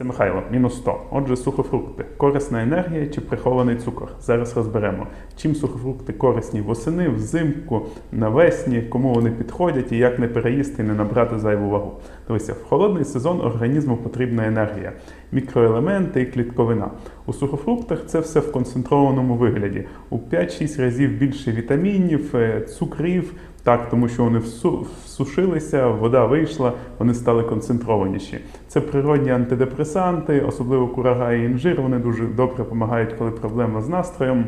Це Михайло, мінус 100. Отже, сухофрукти. Корисна енергія чи прихований цукор? Зараз розберемо. Чим сухофрукти корисні восени, взимку, навесні, кому вони підходять і як не переїсти і не набрати зайву вагу. Дивися, в холодний сезон організму потрібна енергія, мікроелементи і клітковина. У сухофруктах це все в концентрованому вигляді. У 5-6 разів більше вітамінів, е, цукрів. Так, тому що вони всу- всушилися, вода вийшла, вони стали концентрованіші. Це природні антидепресанти, особливо курага і інжир. Вони дуже добре допомагають, коли проблема з настроєм.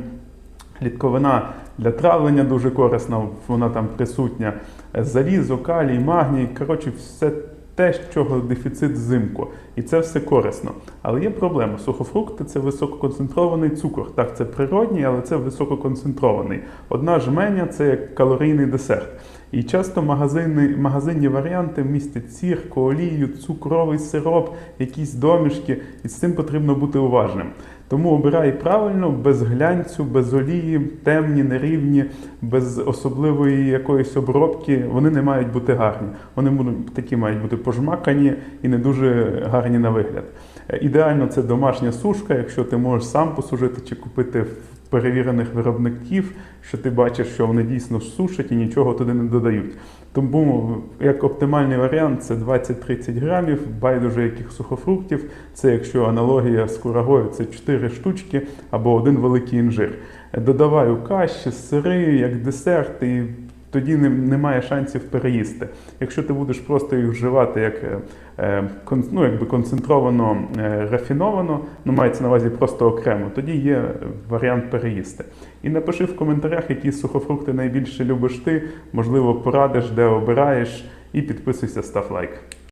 Клітковина для травлення дуже корисна, вона там присутня. Залізо, калій, магній, коротше, все те, чого дефіцит взимку. І це все корисно. Але є проблема. Сухофрукти це висококонцентрований цукор. Так, це природній, але це висококонцентрований. Одна жменя це як калорійний десерт. І часто магазини, магазинні варіанти містять сірку, олію, цукровий сироп, якісь домішки, і з цим потрібно бути уважним. Тому обирай правильно, без глянцю, без олії, темні, нерівні, без особливої якоїсь обробки. Вони не мають бути гарні. Вони будуть- такі мають бути пожмакані і не дуже гарні на вигляд. Е, Ідеально це домашня сушка, якщо ти можеш сам посушити чи купити в перевірених виробників, що ти бачиш, що вони дійсно сушать і нічого туди не додають. Тому як оптимальний варіант це 20-30 грамів, байдуже яких сухофруктів. Це якщо аналогія з курагою, це 4 штучки або один великий інжир. Додавай у каші, сири, як десерт, і тоді немає шансів переїсти. Якщо ти будеш просто їх вживати як е, е, ну, якби концентровано е, рафіновано, ну мається на увазі просто окремо, тоді є варіант переїсти. І напиши в коментарях, які сухофрукти найбільше любиш ти, можливо, порадиш, де обираєш, і підписуйся, став лайк.